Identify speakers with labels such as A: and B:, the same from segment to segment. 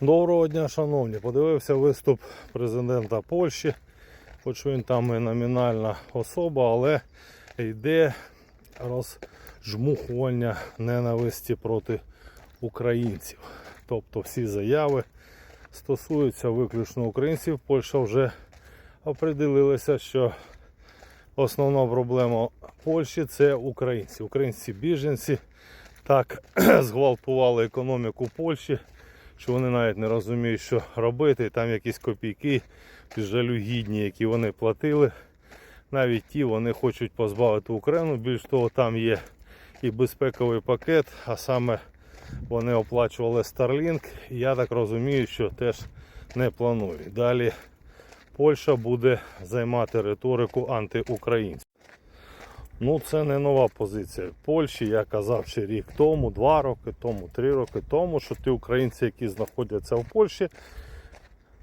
A: Доброго дня, шановні. Подивився виступ президента Польщі, хоч він там і номінальна особа, але йде розжмухування ненависті проти українців. Тобто всі заяви стосуються виключно українців. Польща вже определилася, що основна проблема Польщі це українці. Українці біженці так зґвалтували економіку Польщі що вони навіть не розуміють, що робити. Там якісь копійки жалюгідні, які вони платили. Навіть ті вони хочуть позбавити Україну. Більш того, там є і безпековий пакет, а саме вони оплачували Starlink. Я так розумію, що теж не планують. Далі Польща буде займати риторику антиукраїнську. Ну, це не нова позиція В Польщі. Я казав ще рік тому, два роки тому, три роки тому, що ті українці, які знаходяться в Польщі,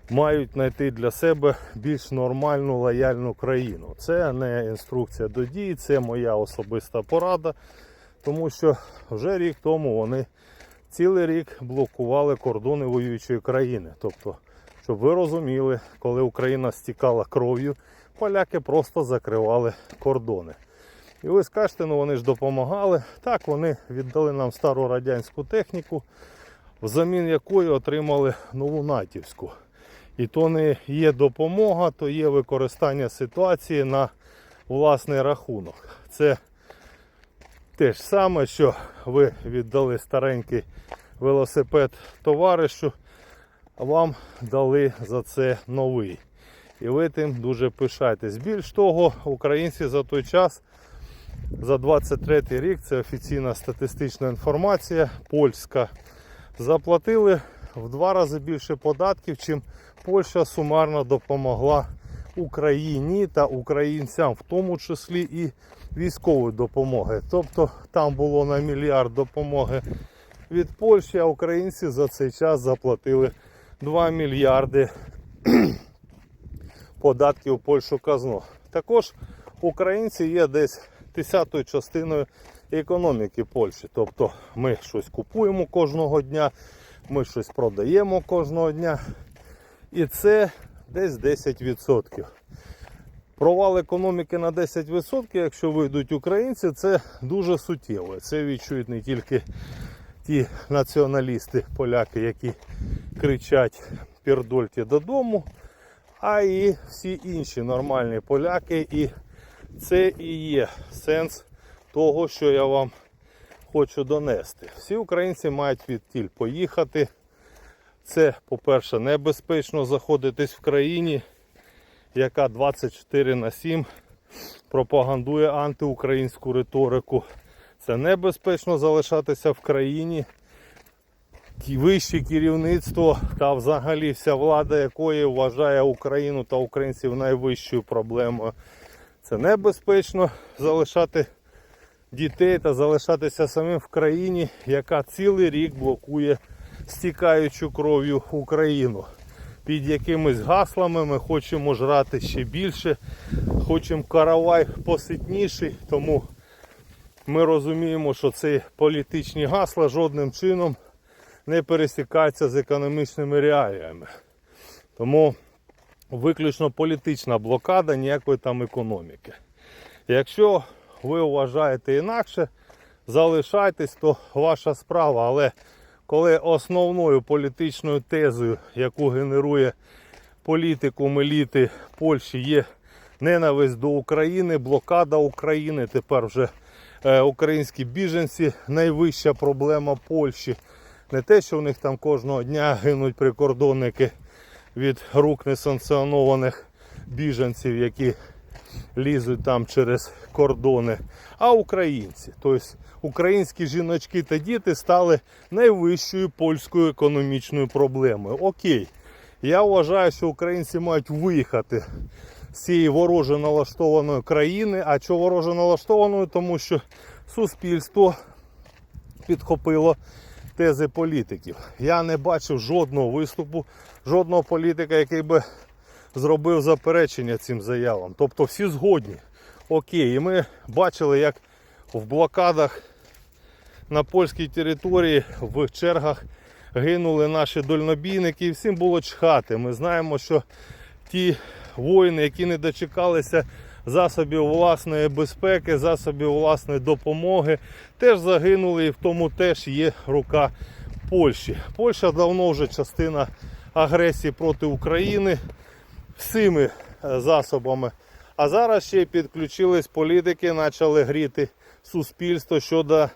A: мають знайти для себе більш нормальну лояльну країну. Це не інструкція до дії, це моя особиста порада, тому що вже рік тому вони цілий рік блокували кордони воюючої країни. Тобто, щоб ви розуміли, коли Україна стікала кров'ю, поляки просто закривали кордони. І ви скажете, ну вони ж допомагали. Так, вони віддали нам стару радянську техніку, взамін якої отримали нову натівську. І то не є допомога, то є використання ситуації на власний рахунок. Це те ж саме, що ви віддали старенький велосипед товаришу, а вам дали за це новий. І ви тим дуже пишаєтесь. Більш того, українці за той час за 23 рік, це офіційна статистична інформація, польська, заплатили в два рази більше податків, чим Польща сумарно допомогла Україні та українцям, в тому числі і військової допомоги. Тобто там було на мільярд допомоги від Польщі, а українці за цей час заплатили 2 мільярди податків в Польщу казну. Також українці є десь десятою частиною економіки Польщі. Тобто ми щось купуємо кожного дня, ми щось продаємо кожного дня. І це десь 10%. Провал економіки на 10%, якщо вийдуть українці, це дуже суттєво. Це відчують не тільки ті націоналісти, поляки, які кричать Пірдольте додому, а і всі інші нормальні поляки. І це і є сенс того, що я вам хочу донести. Всі українці мають відтіль поїхати. Це, по-перше, небезпечно заходитись в країні, яка 24 на 7 пропагандує антиукраїнську риторику. Це небезпечно залишатися в країні. Вище керівництво та взагалі вся влада, якої вважає Україну та українців найвищою проблемою. Це небезпечно залишати дітей та залишатися самим в країні, яка цілий рік блокує стікаючу кров'ю Україну. Під якимись гаслами ми хочемо жрати ще більше, хочемо каравай поситніший, тому ми розуміємо, що ці політичні гасла жодним чином не пересікаються з економічними реаліями. Тому виключно політична блокада, ніякої там економіки. Якщо ви вважаєте інакше, залишайтесь, то ваша справа. Але коли основною політичною тезою, яку генерує політикум еліти Польщі, є ненависть до України, блокада України, тепер вже е, українські біженці найвища проблема Польщі. Не те, що в них там кожного дня гинуть прикордонники від рук несанкціонованих біженців, які лізуть там через кордони, а українці. Тобто українські жіночки та діти стали найвищою польською економічною проблемою. Окей, я вважаю, що українці мають виїхати з цієї вороже налаштованої країни. А чого вороже налаштованої? Тому що суспільство підхопило тези політиків. Я не бачив жодного виступу, жодного політика, який би зробив заперечення цим заявам. Тобто всі згодні. Окей, і ми бачили, як в блокадах на польській території в чергах гинули наші дальнобійники, і всім було чхати. Ми знаємо, що ті воїни, які не дочекалися засобів власної безпеки, засобів власної допомоги, теж загинули, і в тому теж є рука Польщі. Польща давно вже частина агресії проти України всіми е, засобами. А зараз ще підключились політики, почали гріти суспільство щодо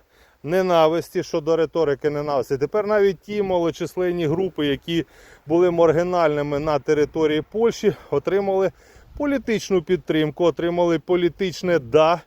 A: ненависті, щодо риторики ненависті. Тепер навіть ті малочисленні групи, які були маргінальними на території Польщі, отримали політичну підтримку, отримали політичне да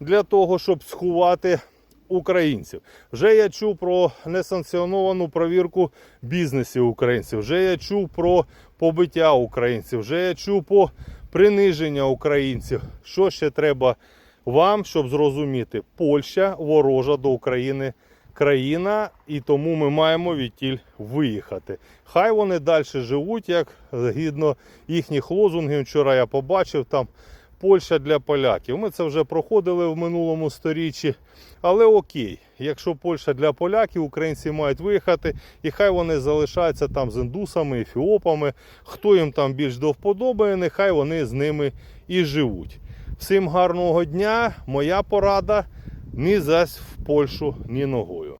A: для того, щоб сховати українців. Вже я чув про несанкціоновану провірку бізнесів українців. Вже я чув про побиття українців. Вже я чув про приниження українців. Що ще треба вам, щоб зрозуміти? Польща ворожа до України країна, і тому ми маємо відтіль виїхати. Хай вони далі живуть, як згідно їхніх лозунгів. Вчора я побачив там. Польща для поляків. Ми це вже проходили в минулому сторіччі. Але окей, якщо Польща для поляків, українці мають виїхати, і хай вони залишаються там з індусами, ефіопами, хто їм там більш до вподоби, нехай вони з ними і живуть. Всім гарного дня. Моя порада ні зась в Польщу, ні ногою.